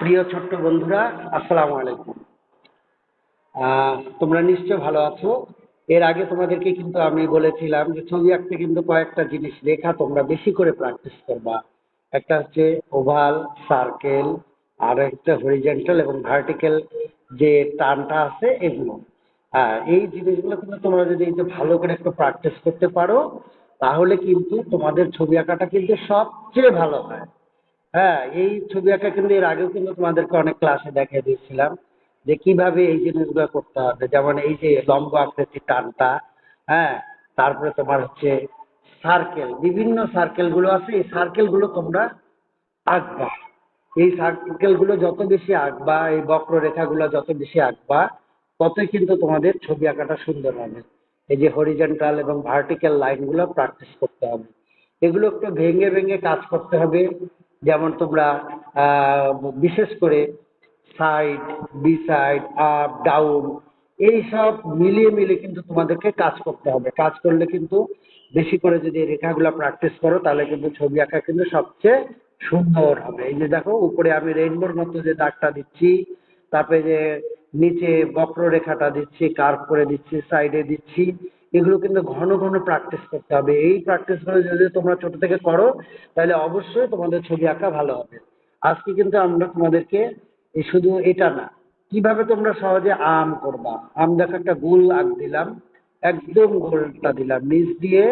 প্রিয় ছোট্ট বন্ধুরা, আসসালামু আলাইকুম। তোমরা নিশ্চয় ভালো আছো। এর আগে তোমাদেরকে কিন্তু আমি বলেছিলাম যে ছবি আঁকতে কিন্তু কয়েকটা জিনিস রেখা তোমরা বেশি করে প্র্যাকটিস করবা। একটা হচ্ছে ওভাল সার্কেল আর একটা হরিজেন্টাল এবং ভার্টিক্যাল যে টানটা আছে এগুলো। হ্যাঁ এই জিনিসগুলো কিন্তু তোমরা যদি একটু ভালো করে একটু প্র্যাকটিস করতে পারো, তাহলে কিন্তু তোমাদের ছবি আঁকাটা কিন্তু সবচেয়ে ভালো হয়। হ্যাঁ এই ছবি আঁকা কিন্তু এর আগেও কিন্তু তোমাদেরকে অনেক ক্লাসে দেখিয়ে দিয়েছিলাম যে কীভাবে এই জিনিসগুলো করতে হবে। যেমন এই যে লম্ব আকৃতির টানটা হ্যাঁ তারপরে তোমার হচ্ছে সার্কেল বিভিন্ন সার্কেলগুলো আছে, এই সার্কেলগুলো তোমরা আঁকবা। এই সার্কেলগুলো যত বেশি আঁকবা, এই বক্ররেখাগুলো যত বেশি আঁকবা, ততই কিন্তু তোমাদের ছবি আঁকাটা সুন্দর হবে। এই যে হরিজেন্টাল এবং ভার্টিক্যাল লাইনগুলো প্র্যাকটিস করতে হবে। এগুলো একটু ভেঙে ভেঙে কাজ করতে হবে। যেমন তোমরা বিশেষ করে side by side up down এই সব মিলিয়ে মিলিয়ে কিন্তু তোমাদেরকে কাজ করতে হবে। কাজ করলে কিন্তু বেশি করে যদি রেখাগুলো প্র্যাকটিস করো, তাহলে কিন্তু ছবি আঁকা কিন্তু সবচেয়ে সুন্দর হবে। এই যে দেখো, উপরে আমি রেইনবোর মতো যে দাগটা দিচ্ছি, তারপরে যে নিচে বক্ররেখাটা দিচ্ছি কার্ভ করে দিচ্ছি সাইডে দিচ্ছি এগুলো কিন্তু ঘন ঘন প্র্যাকটিস করতে হবে। এই প্র্যাকটিসগুলো যদি তোমরা ছোট থেকে করো, তাহলে অবশ্যই তোমাদের ছবি আঁকা ভালো হবে। আজকে কিন্তু আমরা তোমাদেরকে শুধু এটা না, কীভাবে তোমরা সহজে আম করবা? আম দেখো একটা গোল আঁক দিলাম, একদম গোলটা দিলাম, নিচ দিয়ে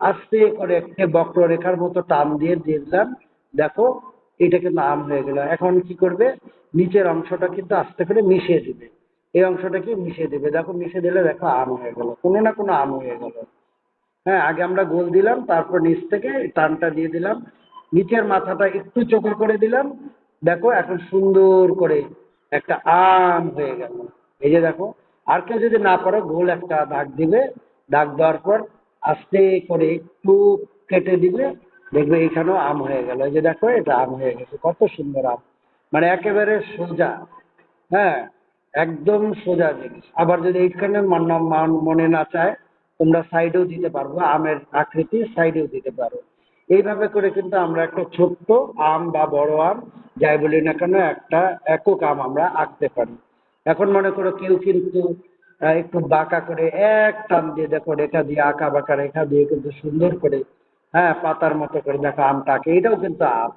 আস্তে করে একটা বক্ররেখার মতো টান দিয়ে দিলাম। দেখো, এটা কিন্তু আম হয়ে গেল। এখন কি করবে? নিচের অংশটা কিন্তু আস্তে করে মিশিয়ে দিবে। এই অংশটাকে মিশিয়ে দিবে? দেখো, মিশিয়ে দিলে দেখো আম হয়ে গেল। কোনো না কোনো আম হয়ে গেল। হ্যাঁ আগে আমরা গোল দিলাম, তারপর নিচ থেকে টানটা দিয়ে দিলাম। নিচের মাথাটা একটু চোখে করে দিলাম। দেখো, এখন সুন্দর করে একটা আম হয়ে গেল। এই যে দেখো, আর কেউ যদি না পারো, গোল একটা দাগ দিবে। দাগ দেওয়ার পর আস্তে করে একটু কেটে দিবে। দেখবে এখানেও আম হয়ে গেল। এই যে দেখো, এটা আম হয়ে গেছে। কত সুন্দর আম। মানে একেবারে সোজা। হ্যাঁ একদম সোজা জিনিস। আবার যদি এইখানে মান- না চায়, তোমরা সাইডেও দিতে পারব আমের আকৃতি সাইডেও দিতে পারো। এইভাবে করে কিন্তু আমরা একটা ছোট্ট আম বা বড় আম, যাই বলি না কেন, একটা একক আম আমরা আঁকতে পারি। এখন মনে করো কেউ কিন্তু একটু বাঁকা করে এক টান দিয়ে দেখো, রেখা দিয়ে, আঁকা বাঁকা রেখা দিয়ে কিন্তু সুন্দর করে হ্যাঁ পাতার মতো করে দেখো আমটা আঁকে। এটাও কিন্তু আম।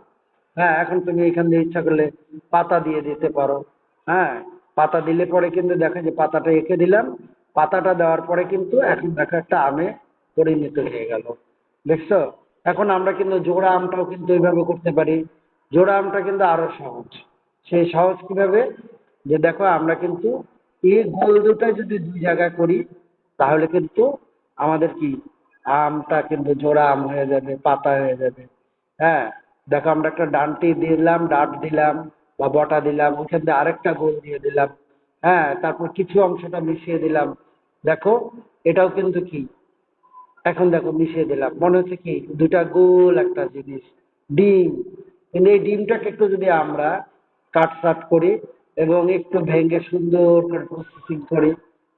হ্যাঁ এখন তুমি এখান দিয়ে ইচ্ছা করলে পাতা দিয়ে দিতে পারো। হ্যাঁ পাতা দিলে পরে কিন্তু দেখো যে পাতাটা এঁকে দিলাম, পাতাটা দেওয়ার পরে কিন্তু এখন দেখো একটা আমে পরিণত হয়ে গেল। দেখছ? এখন আমরা কিন্তু জোড়া আমটাও কিন্তু এইভাবে করতে পারি। জোড়া আমটা কিন্তু আরও সহজ। সেই সহজ কীভাবে? যে দেখো, আমরা কিন্তু এই গোল দুটো যদি দুই জায়গায় করি, তাহলে কিন্তু আমাদের কি? আমটা কিন্তু জোড়া আম হয়ে যাবে, পাতা হয়ে যাবে। হ্যাঁ দেখো আমরা একটা ডানটি দিলাম, ডাট দিলাম। বা বটা দিলাম ওখান দিয়ে আরেকটা গোল দিয়ে দিলাম। হ্যাঁ তারপর কিছু অংশটা মিশিয়ে দিলাম। দেখো, এটাও কিন্তু কি? এখন দেখো, মিশিয়ে দিলাম। মনে হচ্ছে কি? দুটা গোল একটা জিনিস। ডিম। কিন্তু এই ডিমটাকে একটু যদি আমরা কাটসাট করি এবং একটু ভেঙে সুন্দর করে প্রসেসিং করি,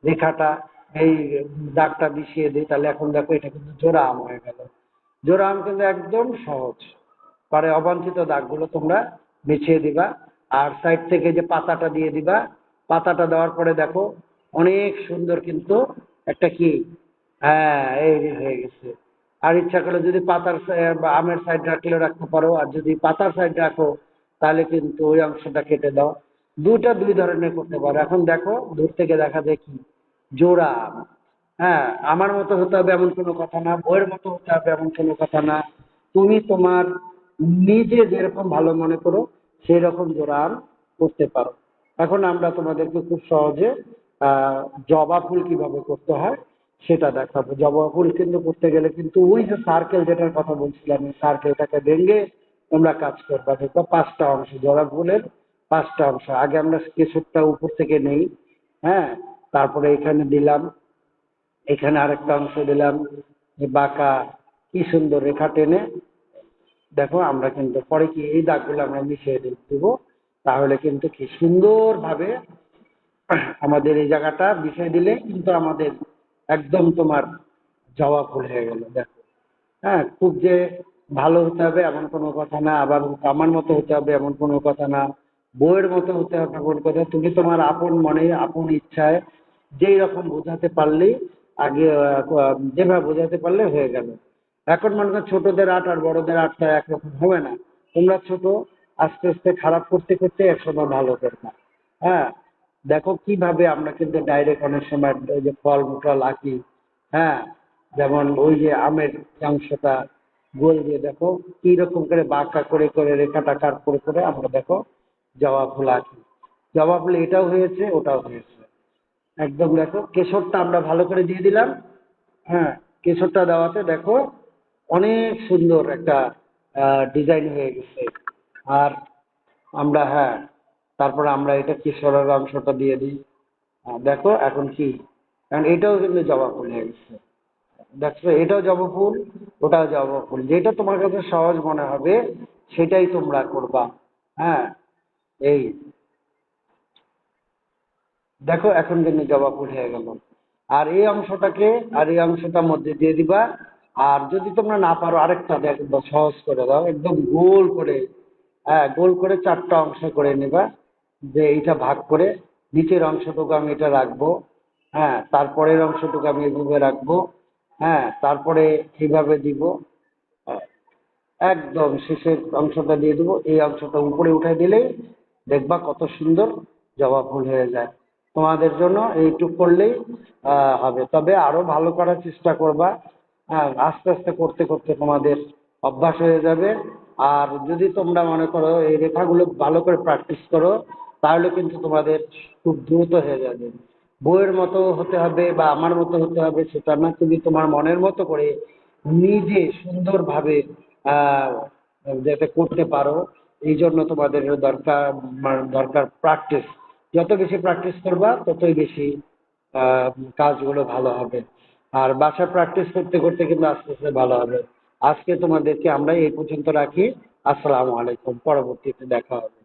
রেখাটা, এই দাগটা মিশিয়ে দিই, তাহলে এখন দেখো, এটা কিন্তু জোড়া আম হয়ে গেল। জোড়া আম কিন্তু একদম সহজ। পরে অবাঞ্ছিত দাগগুলো তোমরা মিছিয়ে দিবা। আর সাইড থেকে যে পাতাটা দিয়ে দিবা, পাতাটা দেওয়ার পরে দেখো অনেক সুন্দর কিন্তু একটা কি হ্যাঁ এই হয়ে গেছে। আর ইচ্ছা করলে যদি পাতার আমের সাইড রাখলেও রাখতে পারো, আর যদি পাতার সাইড রাখো, তাহলে কিন্তু ওই অংশটা কেটে দাও। দুটা দুই ধরনের করতে পারো। এখন দেখো, দূর থেকে দেখা যায় কি, জোড়া হ্যাঁ আমার মতো হতে হবে এমন কোনো কথা না বইয়ের মতো হতে হবে এমন কোনো কথা না। তুমি তোমার নিজে যেরকম ভালো মনে করো সেই রকম জোড়া করতে পারো। এখন আমরা তোমাদেরকে খুব সহজে জবা ফুল কীভাবে করতে হয় সেটা দেখাবো। জবা ফুল কিন্তু করতে গেলে কিন্তু ওই যে সার্কেল যেটার কথা বলছিলাম সার্কেলটাকে ভেঙে তোমরা কাজ করবা। দেখো পাঁচটা অংশ, জবা ফুলের পাঁচটা অংশ। আগে আমরা কেশরটা উপর থেকে নেই হ্যাঁ? তারপরে এখানে দিলাম, এখানে আরেকটা অংশ দিলাম বাঁকা, কি সুন্দর রেখা টেনে দেখো, আমরা কিন্তু পরে কি এই দাগগুলো আমরা মিশিয়ে দিব। তাহলে কিন্তু কি সুন্দরভাবে আমাদের এই জায়গাটা মিশিয়ে দিলে কিন্তু আমাদের একদম তোমার জবা ফুল হয়ে গেল, দেখো। হ্যাঁ খুব যে ভালো হতে হবে এমন কোনো কথা না, আবার আমার মতো হতে হবে এমন কোনো কথা না বইয়ের মতো হতে হবে মন কথা। তুমি তোমার আপন মনে, আপন ইচ্ছায় যেই রকম বোঝাতে পারলেই আগে যেভাবে বোঝাতে পারলে হয়ে গেল। এখন মনে করো ছোটদের আর্ট আর বড়দের আর্টটা একরকম হবে না। তোমরা ছোট, আস্তে আস্তে খারাপ করতে করতে একসময় ভালো করবে হ্যাঁ দেখো কীভাবে আমরা কিন্তু ডাইরেক্ট অনেক সময় যে ফল টল আঁকি হ্যাঁ যেমন ওই যে আমের অংশটা গোল দিয়ে দেখো কি রকম করে বাঁকা করে করে রেখাটা কাট করে করে আমরা দেখো জবা ফুল আঁকি জবা ফুল এটাও হয়েছে, ওটাও হয়েছে। একদম দেখো, কেশরটা আমরা ভালো করে দিয়ে দিলাম। হ্যাঁ কেশরটা দেওয়াতে দেখো অনেক সুন্দর একটা ডিজাইন হয়ে গেছে। আর আমরা হ্যাঁ তারপরে আমরা এটা কেশরের অংশটা দিয়ে দিই। দেখো এখন কি। কারণ এটাও কিন্তু জবা ফুল হয়ে গেছে। দেখছ, এটাও জবা ফুল, ওটাও জবা ফুল। যেটা তোমার কাছে সহজ মনে হবে, সেটাই তোমরা করবা। হ্যাঁ এই। দেখো, এখন কিন্তু জবা ফুল হয়ে গেল। আর এই অংশটাকে, আর এই অংশটার মধ্যে দিয়ে দিবা আর যদি তোমরা না পারো, আরেকটা দেখো সহজ করে দাও। একদম গোল করে হ্যাঁ গোল করে চারটা অংশ করে নেবা, যে এইটা ভাগ করে নিচের অংশটুকু আমি এটা রাখব হ্যাঁ তারপরের অংশটুকু আমি এভাবে রাখব হ্যাঁ তারপরে এইভাবে দিব, একদম শেষের অংশটা দিয়ে দেবো, এই অংশটা উপরে উঠে দিলেই দেখবা কত সুন্দর জবা ফুল হয়ে যায়। তোমাদের জন্য এইটুক করলেই হবে। তবে আরও ভালো করার চেষ্টা করবা হ্যাঁ আস্তে আস্তে করতে করতে তোমাদের অভ্যাস হয়ে যাবে। আর যদি তোমরা মনে করো এই রেখাগুলো ভালো করে প্র্যাকটিস করো, তাহলে কিন্তু তোমাদের খুব দ্রুত হয়ে যাবে। বইয়ের মতো হতে হবে বা আমার মতো হতে হবে সেটা না তুমি তোমার মনের মতো করে নিজে সুন্দরভাবে যাতে করতে পারো, এই জন্য তোমাদের দরকার দরকার প্র্যাকটিস যত বেশি প্র্যাকটিস করবা, ততই বেশি কাজগুলো ভালো হবে। আর বাসা প্র্যাকটিস করতে করতে কিন্তু আস্তে আস্তে ভালো হবে। আজকে তোমাদেরকে আমরা এই পর্যন্ত রাখি। আসসালামু আলাইকুম। পরবর্তীতে দেখা হবে।